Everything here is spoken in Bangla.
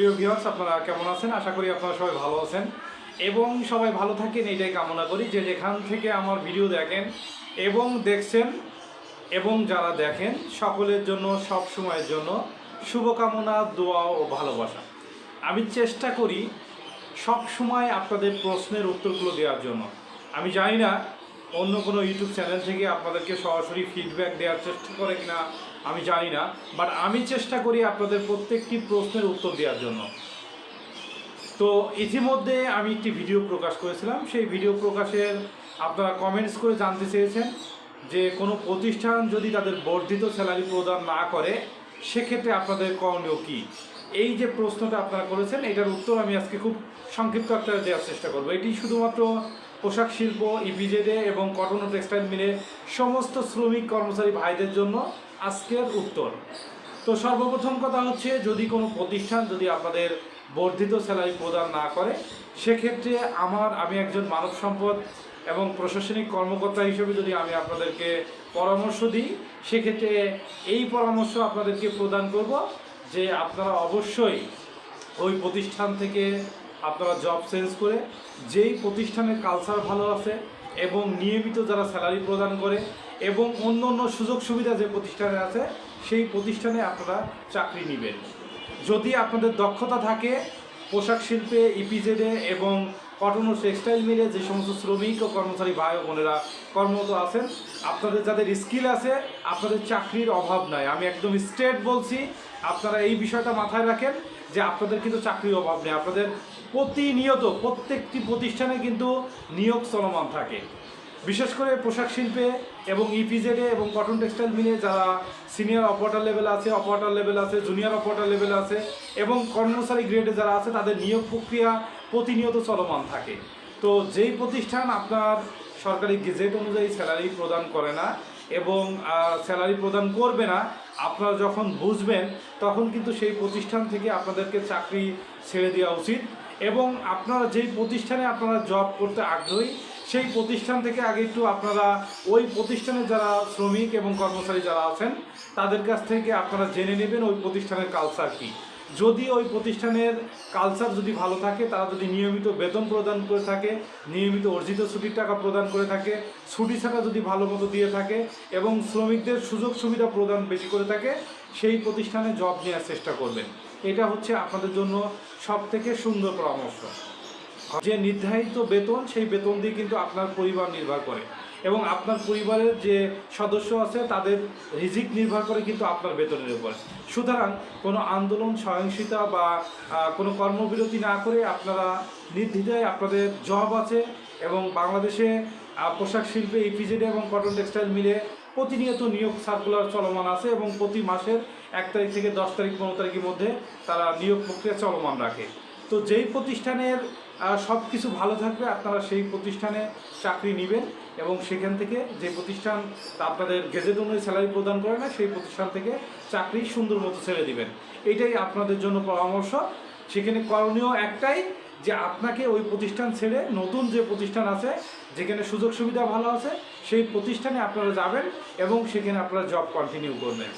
প্রিয় ভিউয়ার্স আপনারা কেমন আছেন? আশা করি আপনারা সবাই ভালো আছেন। এবং সবাই ভালো থাকেন এইটাই কামনা করি যে যেখান থেকে আমার ভিডিও দেখেন এবং দেখছেন এবং যারা দেখেন, সকলের জন্য, সব সময়ের জন্য শুভকামনা, দোয়া ও ভালোবাসা। আমি চেষ্টা করি সব সময় আপনাদের প্রশ্নের উত্তরগুলো দেওয়ার জন্য। আমি জানি না অন্য কোনো ইউটিউব চ্যানেল থেকে আপনাদেরকে সরাসরি ফিডব্যাক দেওয়ার চেষ্টা করে কিনা আমি জানি না বাট আমি চেষ্টা করি আপনাদের প্রত্যেকটি প্রশ্নের উত্তর দেওয়ার জন্য। তো ইতিমধ্যে আমি একটি ভিডিও প্রকাশ করেছিলাম। সেই ভিডিও প্রকাশের আপনারা কমেন্টস করে জানতে চেয়েছেন যে কোনো প্রতিষ্ঠান যদি তাদের বর্ধিত স্যালারি প্রদান না করে, সেক্ষেত্রে আপনাদের করণীয় কী? এই যে প্রশ্নটা আপনারা করেছেন, এটার উত্তর আমি আজকে খুব সংক্ষিপ্ত একটা দেওয়ার চেষ্টা করব। এটি শুধুমাত্র পোশাক শিল্প, ইপিজেডে এবং কটন ও টেক্সটাইল মিলে সমস্ত শ্রমিক কর্মচারী ভাইদের জন্য আজকের উত্তর। তো সর্বপ্রথম কথা হচ্ছে, যদি কোনো প্রতিষ্ঠান যদি আপনাদের বর্ধিত স্যালারি প্রদান না করে, সেক্ষেত্রে আমার, আমি একজন মানব সম্পদ এবং প্রশাসনিক কর্মকর্তা হিসেবে যদি আমি আপনাদেরকে পরামর্শ দিই, সেক্ষেত্রে এই পরামর্শ আপনাদেরকে প্রদান করব যে আপনারা অবশ্যই ওই প্রতিষ্ঠান থেকে আপনারা জব চেঞ্জ করে যেই প্রতিষ্ঠানের কালচার ভালো আছে এবং নিয়মিত যারা স্যালারি প্রদান করে এবং অন্য অন্য সুযোগ সুবিধা যে প্রতিষ্ঠানে আছে, সেই প্রতিষ্ঠানে আপনারা চাকরি নেবেন। যদি আপনাদের দক্ষতা থাকে পোশাক শিল্পে ইপিজেডে এবং কটন ও টেক্সটাইল মিলে যে সমস্ত শ্রমিক ও কর্মচারী ভাই বোনেরা কর্মরত আছেন, আপনাদের যাদের স্কিল আছে, আপনাদের চাকরির অভাব নাই। আমি একদম স্ট্রেট বলছি, আপনারা এই বিষয়টা মাথায় রাখেন যে আপনাদের কিন্তু চাকরির অভাব নেই। আপনাদের প্রতিনিয়ত, প্রত্যেকটি প্রতিষ্ঠানে কিন্তু নিয়োগ চলমান থাকে। বিশেষ করে পোশাক শিল্পে এবং ইপিজেডে এবং কটন টেক্সটাইল মিলে যারা সিনিয়র অপারেটর লেভেল আছে অপারেটর লেভেল আছে জুনিয়র অপারেটর লেভেল আছে এবং কর্মচারী গ্রেডে যারা আছে, তাদের নিয়োগ প্রক্রিয়া প্রতিনিয়ত চলমান থাকে। তো যেই প্রতিষ্ঠান আপনার সরকারি গেজেট অনুযায়ী স্যালারি প্রদান করে না এবং স্যালারি প্রদান করবে না, আপনারা যখন বুঝবেন, তখন কিন্তু সেই প্রতিষ্ঠান থেকে আপনাদেরকে চাকরি ছেড়ে দেওয়া উচিত এবং আপনারা যেই প্রতিষ্ঠানে আপনারা জব করতে আগ্রহী, সেই প্রতিষ্ঠান থেকে আগে একটু আপনারা ওই প্রতিষ্ঠানে যারা শ্রমিক এবং কর্মচারী যারা আছেন, তাদের কাছ থেকে আপনারা জেনে নেবেন ওই প্রতিষ্ঠানের কালচার কী। যদি ওই প্রতিষ্ঠানের কালচার যদি ভালো থাকে, তারা যদি নিয়মিত বেতন প্রদান করে থাকে, নিয়মিত অর্জিত ছুটির টাকা প্রদান করে থাকে, ছুটি ছাড়া যদি ভালো মতো দিয়ে থাকে এবং শ্রমিকদের সুযোগ সুবিধা প্রদান বেশি করে থাকে, সেই প্রতিষ্ঠানে জব নেওয়ার চেষ্টা করবেন। এটা হচ্ছে আপনাদের জন্য সব থেকে সুন্দর পরামর্শ। যে নির্ধারিত বেতন, সেই বেতন দিয়ে কিন্তু আপনার পরিবার নির্ভর করে। এবং আপনার পরিবারের যে সদস্য আছে, তাদের রিজিক নির্ভর করে কিন্তু আপনার বেতনের উপর। সুতরাং কোনো আন্দোলন, সহিংসতা বা কোনো কর্মবিরতি না করে আপনারা নির্দ্বিধায় আপনাদের জব আছে এবং বাংলাদেশে পোশাক শিল্পে ইপিজেড এবং কটন টেক্সটাইল মিলে প্রতিনিয়ত নিয়োগ সার্কুলার চলমান আছে এবং প্রতি মাসের এক তারিখ থেকে দশ তারিখ, পনেরো তারিখের মধ্যে তারা নিয়োগ প্রক্রিয়া চলমান রাখে। তো যেই প্রতিষ্ঠানের সব কিছু ভালো থাকবে, আপনারা সেই প্রতিষ্ঠানে চাকরি নেবেন এবং সেখান থেকে যে প্রতিষ্ঠান আপনাদের গেজেট অনুযায়ী স্যালারি প্রদান করে না, সেই প্রতিষ্ঠান থেকে চাকরি সুন্দর মতো ছেড়ে দিবেন। এটাই আপনাদের জন্য পরামর্শ। সেখানে করণীয় একটাই যে আপনাকে ওই প্রতিষ্ঠান ছেড়ে নতুন যে প্রতিষ্ঠান আছে, যেখানে সুযোগ সুবিধা ভালো আছে, সেই প্রতিষ্ঠানে আপনারা যাবেন এবং সেখানে আপনারা জব কন্টিনিউ করবেন।